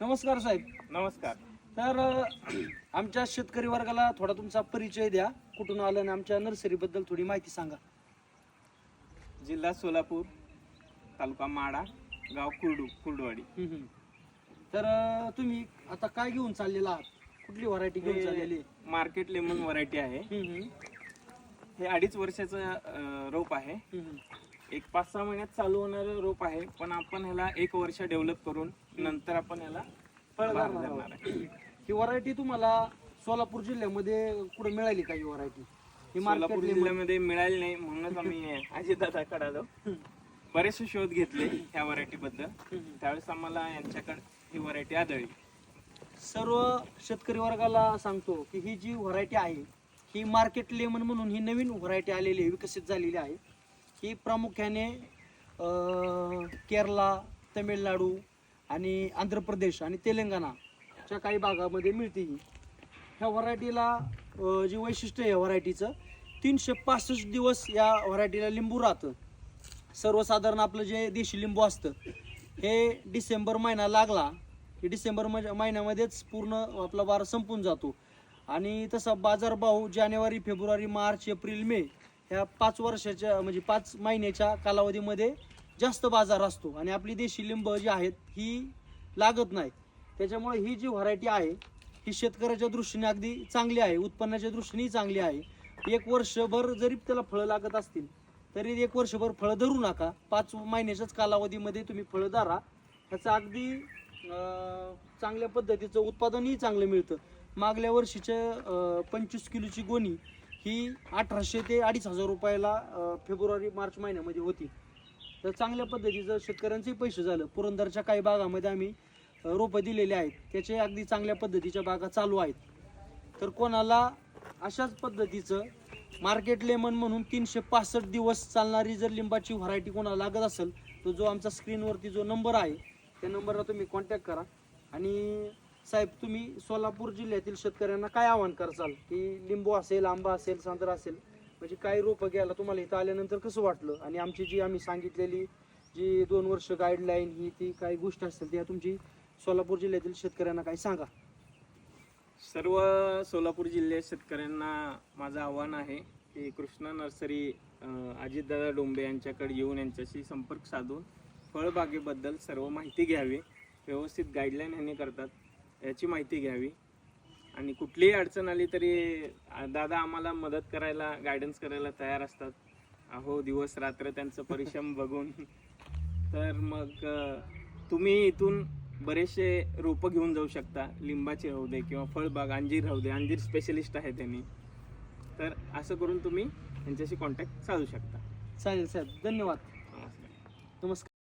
नमस्कार साहेब. नमस्कार. तर आमच्या शेतकरी वर्गाला थोडा तुमचा परिचय द्या. कुठून आलं आणि आमच्या नर्सरीबद्दल थोडी माहिती सांगा. जिल्हा सोलापूर तालुका माडा गाव कुर्डू कुर्डवाडी. हम्म. तर अ, तुम्ही आता काय घेऊन चाललेला आहात? कुठली व्हरायटी घेऊन चाललेली? मार्केट लेमन व्हरायटी आहे. हम्म, हम्म, हे अडीच वर्षाचं अं, रोप आहे. हम्म. एक पाच सहा महिन्यात चालू होणारं रोप आहे पण आपण ह्याला एक वर्ष डेव्हलप करून नंतर आपण ह्याला फळ बाहेर धरणार धरणार आहे. ही व्हरायटी तुम्हाला सोलापूर जिल्ह्यामध्ये कुठे मिळाली का ही व्हरायटी ही सोलापूर जिल्ह्यामध्ये मिळाली नाही म्हणूनच आम्ही अजितदादाकडे आलो. बरेचसे शोध घेतले ह्या व्हरायटी बद्दल. त्यावेळेस आम्हाला यांच्याकडे ही व्हरायटी आढळली. सर्व शेतकरी वर्गाला सांगतो की ही जी व्हरायटी आहे ही मार्केट लेमन म्हणून ही नवीन व्हरायटी आलेली आहे विकसित झालेली आहे. ही प्रामुख्याने केरला तमिळनाडू आणि आंध्र प्रदेश आणि तेलंगणाच्या काही भागामध्ये मिळते ही. ह्या व्हरायटीला जे वैशिष्ट्य आहे व्हरायटीचं तीनशे पासष्ट दिवस या व्हरायटीला लिंबू राहतं. सर्वसाधारण आपलं जे देशी लिंबू असतं हे डिसेंबर महिना लागला की डिसेंबर महिन्यामध्येच पूर्ण आपला बार संपून जातो. आणि तसा बाजारभाव जानेवारी फेब्रुवारी मार्च एप्रिल मे ह्या पाच वर्षाच्या म्हणजे पाच महिन्याच्या कालावधीमध्ये जास्त बाजार असतो. आणि आपली देशी लिंब जी आहेत ही लागत नाही त्याच्यामुळे ही जी व्हरायटी आहे ही शेतकऱ्याच्या दृष्टीने अगदी चांगली आहे. उत्पन्नाच्या दृष्टीनेही चांगली आहे. एक वर्षभर जरी त्याला फळं लागत असतील तरी एक वर्षभर फळं धरू नका. पाच महिन्याच्याच कालावधीमध्ये तुम्ही फळं धरा. ह्याचं अगदी चांगल्या पद्धतीचं उत्पादनही चांगलं मिळतं. मागल्या वर्षीच्या पंचवीस किलोची गोणी ही अठराशे ते अडीच हजार रुपयाला फेब्रुवारी मार्च महिन्यामध्ये होती. तर चांगल्या पद्धतीचं शेतकऱ्यांचे पैसे झालं. पुरंदरच्या काही भागामध्ये आम्ही रोपं दिलेले आहेत. त्याचे अगदी चांगल्या पद्धतीच्या बागा चालू आहेत. तर कोणाला अशाच पद्धतीचं मार्केट लेमन म्हणून तीनशे पासष्ट दिवस चालणारी जर लिंबाची व्हरायटी कोणाला लागत असेल तर जो आमचा स्क्रीनवरती जो नंबर आहे त्या नंबरला तुम्ही कॉन्टॅक्ट करा. आणि साहेब तुम्ही सोलापूर जिल्ह्यातील शेतकऱ्यांना काय आवाहन करसाल? की लिंबू असेल आंबा असेल संत्रा असेल म्हणजे काही रोपं घ्यायला तुम्हाला इथं आल्यानंतर कसं वाटलं? आणि आमची जी आम्ही सांगितलेली जी दोन वर्ष गाईडलाईन ही ती काही गोष्ट असतील त्या तुमची सोलापूर जिल्ह्यातील शेतकऱ्यांना काही सांगा. सर्व सोलापूर जिल्ह्यात शेतकऱ्यांना माझं आव्हान आहे की कृष्णा नर्सरी अजितदादा डोंबे यांच्याकडे येऊन यांच्याशी संपर्क साधून फळबागेबद्दल सर्व माहिती घ्यावी. व्यवस्थित गाईडलाईन ह्यांनी करतात. याची माहिती घ्यावी. आणि कुठलीही अडचण आली तरी दादा आम्हाला मदत करायला गायडन्स करायला तयार असतात. अहो दिवस रात्र त्यांचं परिश्रम बघून. तर मग तुम्ही इथून बरेचसे रोपं घेऊन जाऊ शकता. लिंबाचे राहू दे किंवा फळबाग अंजीर राहू दे. अंजीर स्पेशलिस्ट आहे त्यांनी. तर असं करून तुम्ही त्यांच्याशी कॉन्टॅक्ट साधू शकता. चालेल साहेब. धन्यवाद. नमस्कार. नमस्कार.